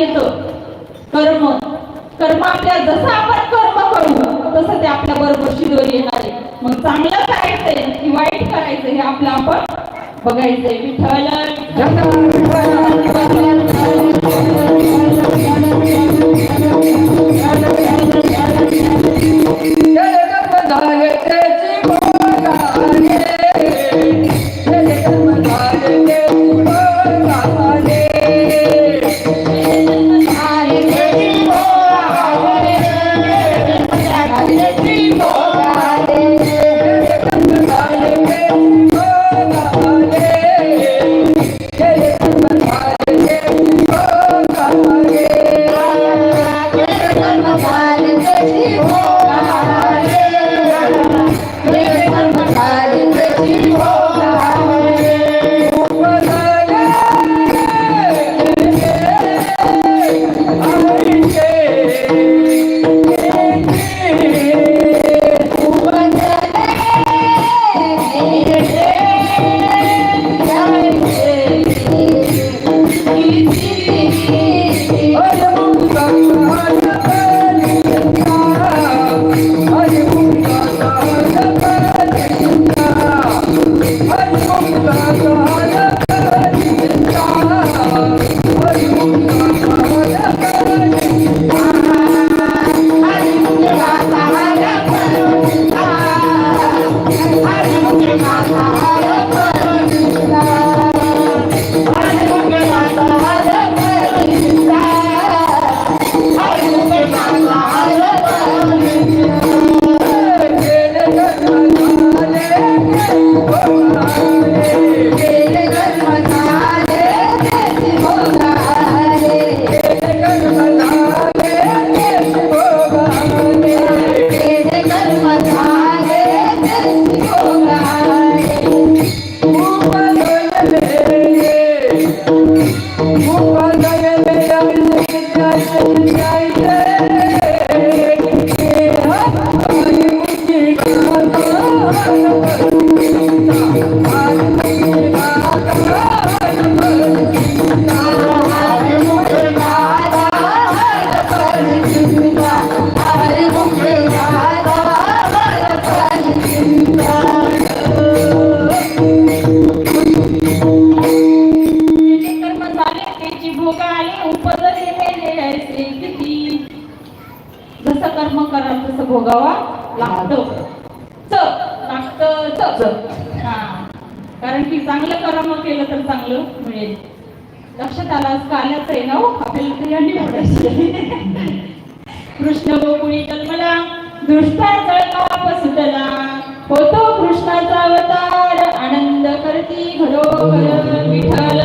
येतं. कर्म. कर्म आपल्या जसं आपण कर्म करू तसं ते आपल्या बरोबर शिदोरी येणार आहे. मग चांगलं करायचंय की वाईट करायचं हे आपलं आपण बघायचंय. विठ्ठल. भोगावा लागतं च हा कारण की चांगलं कर्म केलं तर चांगलं मिळेल लक्षात आलं कालच आहे ना हो आपल्याला कृष्ण गोकुळी जन्मला दृष्टा जळका सुटला होतो कृष्णाचा अवतार आनंद करती घरोघर विठ्ठल.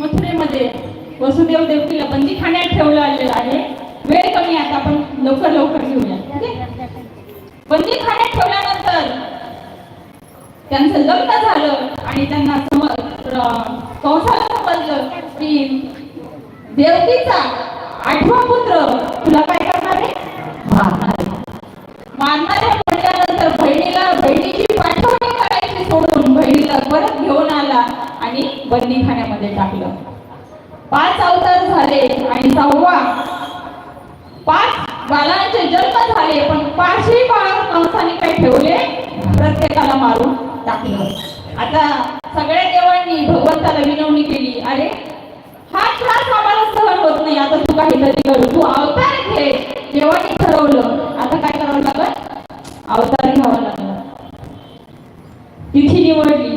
मथुरेमध्ये वसुदेव देवकीला बंदीखान्यात ठेवलं आलेलं आहे. वेळ कमी आता आपण लवकर लवकर घेऊया त्यांचं लग्न झालं आणि त्यांना समज कंसाला समजलं की देवतीचा आठवा पुत्र तुला काय करणार आहे? मारणार म्हटल्यानंतर बहिणीला बहिणीची पाठवणी करायची सोडून बहिणीला परत घेऊन आला आणि बंदीखान्यामध्ये टाकलं. पाच अवतार झाले आणि सहावा पाच बालांचे जन्म झाले पण पाचही बाळ कंसाने काय ठेवले? प्रत्येकाला मारून टाकलं आता सगळ्या देवांनी भगवंताला विनवणी केली. अरे हा त्रास आम्हाला सहन होत नाही. आता तू काहीतरी करू. तू अवतार घे. देवानी ठरवलं. आता काय करावं लागल? अवतार घ्यावा लागला. तिथी निवडली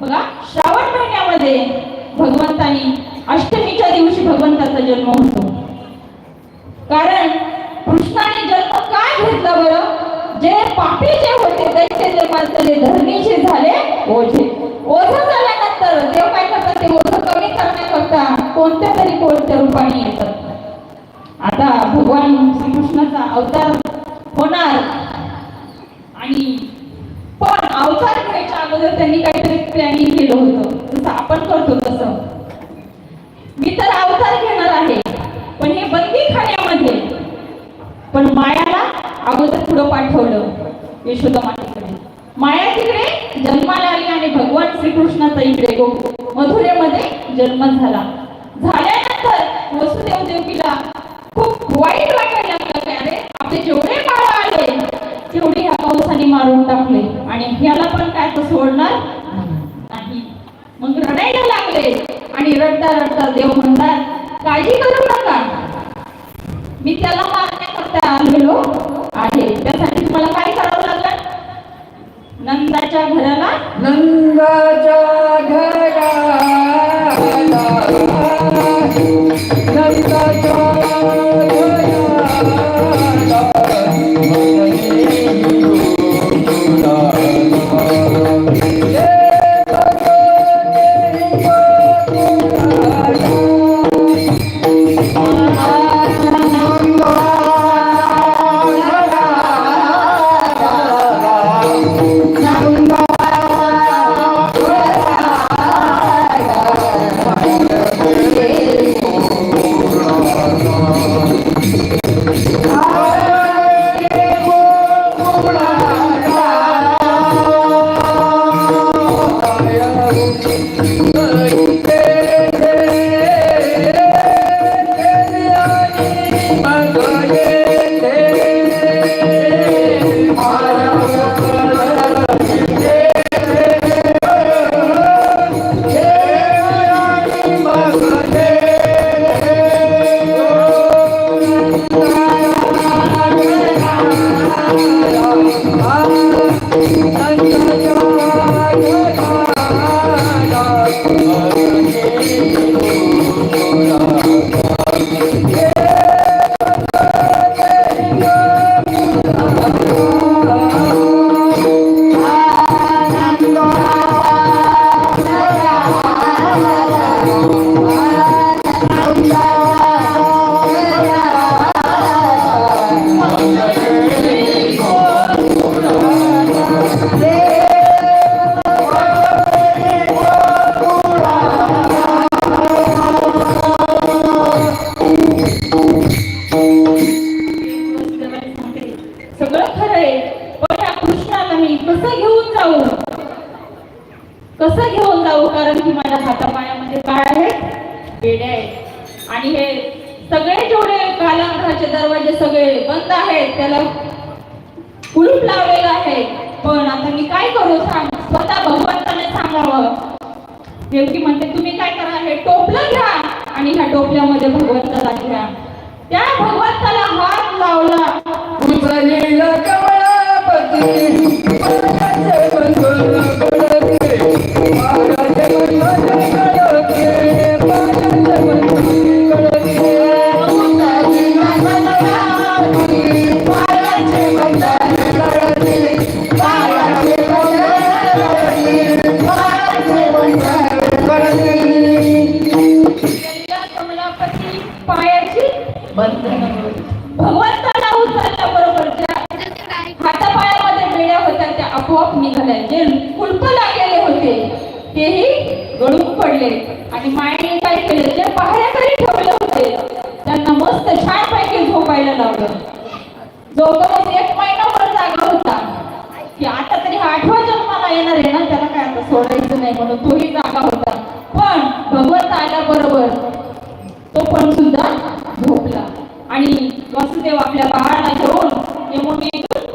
बघा श्रावण महिन्यामध्ये भगवंतानी अष्टमीच्या दिवशी भगवंताचा जन्म होतो कारण कृष्णाने जन्म का घेतला बरं जे पापी जे होते माणसाने जे धरणीचे झाले ओझे. ओझ झाल्यानंतर देव काय करतात? ते ओझ कमी करण्याकरता कोणत्या तरी कोणत्या रूपाने येतात? आता भगवान श्रीकृष्णाचा अवतार होणार. आणि पण अवतार घ्यायच्या अगोदर त्यांनी काहीतरी प्लॅनिंग केलं होतं. जसं आपण करतो तसं. मी तर अवतार घेणार आहे. पण हे बंदी खाण्यामध्ये. पण मायाला अगोदर पुढं पाठवलं. यशोदा मातेकडे माया तिकडे जन्माला आली आणि भगवान श्रीकृष्णाचा इकडे गो मथुरेमध्ये जन्म झाला. झाल्यानंतर वसुदेव देवकीला खूप वाईट वाटायला लागलं. की अरे आपले जेवढे बाळ आले तेवढे ह्या पावसाने मारून टाकले. आणि ह्याला पण काय तर सोडणार नाही. मग रडायला लागले. आणि रडता रडता देव म्हणतात काळजी करू नका. मी त्याला मारण्याकरता आलेलो आहे. त्यासाठी तुम्हाला काय करावं लागलं? नंदाच्या घराला नंदाच्या बंद त्याला कुलूप लावलेलं आहे. पण आता मी काय करू सांग? स्वतः भगवंताने सांगावं. देवकी म्हणते तुम्ही काय करा? हे टोपलं घ्या आणि ह्या टोपल्यामध्ये भगवंताला घ्या. त्या भगवंताला हात लावला. तेही गळून पडले. आणि मायने काय केलं? जे पहाऱ्याकडे ठेवले होते. त्यांना मस्त छानपैकी झोपायला लावलं. जवळपास एक महिनाभर जागा होता. की आता तरी हा आठवा जन्माला येणार आहे ना? त्याला काय आता सोडायचं नाही म्हणून तोही जागा होता. पण भगवंत आल्याबरोबर तो पण सुद्धा झोपला. आणि वसुदेव आपल्या बाळाला घेऊन यमुनेतून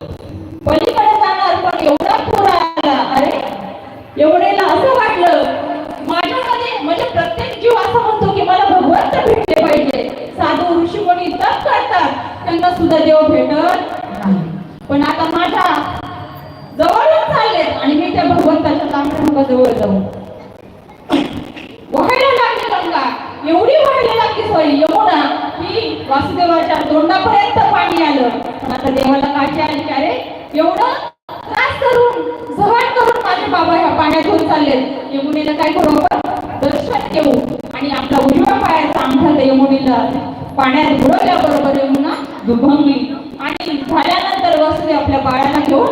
सुद्धा देव भेटत पण आता माझ्या जवळच आले आणि मी त्या भगवंताच्या तांबड्या जवळ जाऊ व्हायला लागली गंगा. एवढी व्हायला लागली सॉरी यमुना की वासुदेवाच्या तोंडापर्यंत पाणी आलं. पण आता देवाला काळजी आली की अरे एवढं त्रास करून सहन करून माझे बाबा ह्या पाण्यातून चालले यमुनेला काय करू आपण? दर्शन घेऊ. आणि आपला उजव्या पायाचा अंगठा यमुनेला पाण्यात बुडवल्याबरोबर यमुना दुभंगली आणि झाल्यानंतर वसुदेव आपल्या बाळाला घेऊन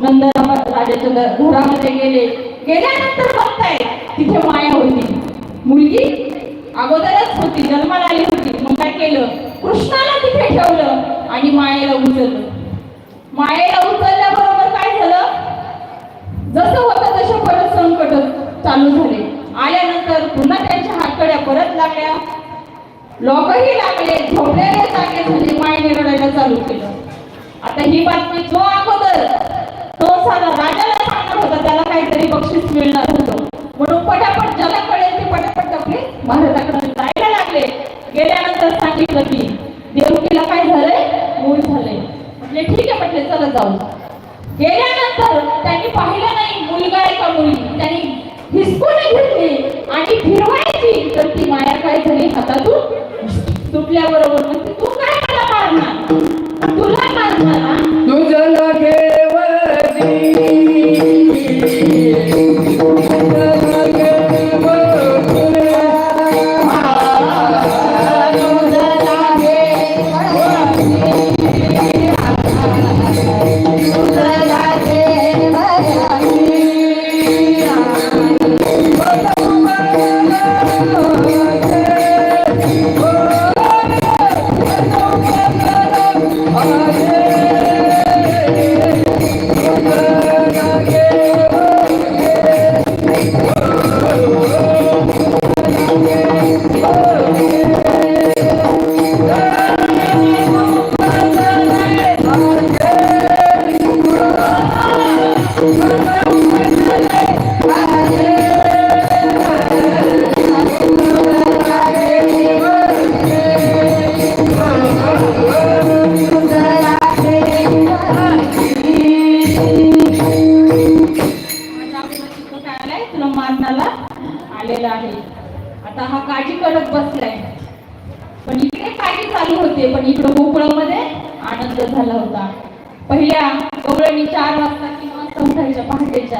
नंदराम राजाच्या घरामध्ये गेले. गेल्यानंतर बघताय तिथे माया होती. मुलगी अगोदरच होती जन्माला आली होती. मग काय केलं? कृष्णाला तिथे ठेवलं आणि मायेला उचललं. मायेला उचलल्याबरोबर काय झालं? जसं होतं तसे परत संकट चालू झाले. आल्यानंतर पुन्हा त्यांच्या हातकड्या परत लागल्या. लोकही लागले झोपलेले जागे झाले मायने म्हणजे रडायला चालू केलं. आता ही बातमी जो अगोदर तो साधा राजाला सांगणार होता त्याला काहीतरी बक्षीस मिळणार.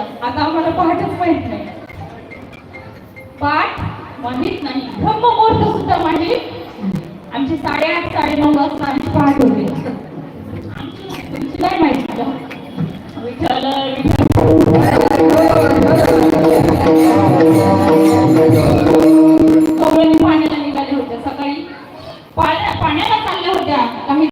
आता आम्हाला पाठच माहीत नाही. पाठ माहीत नाही. ब्रह्ममुहूर्त सुद्धा माहीत आमची साडेआठ साडेनऊ वाजता आमची पाठ होते. आमची तुमची नाही माहिती विठ्ठल विठ्ठल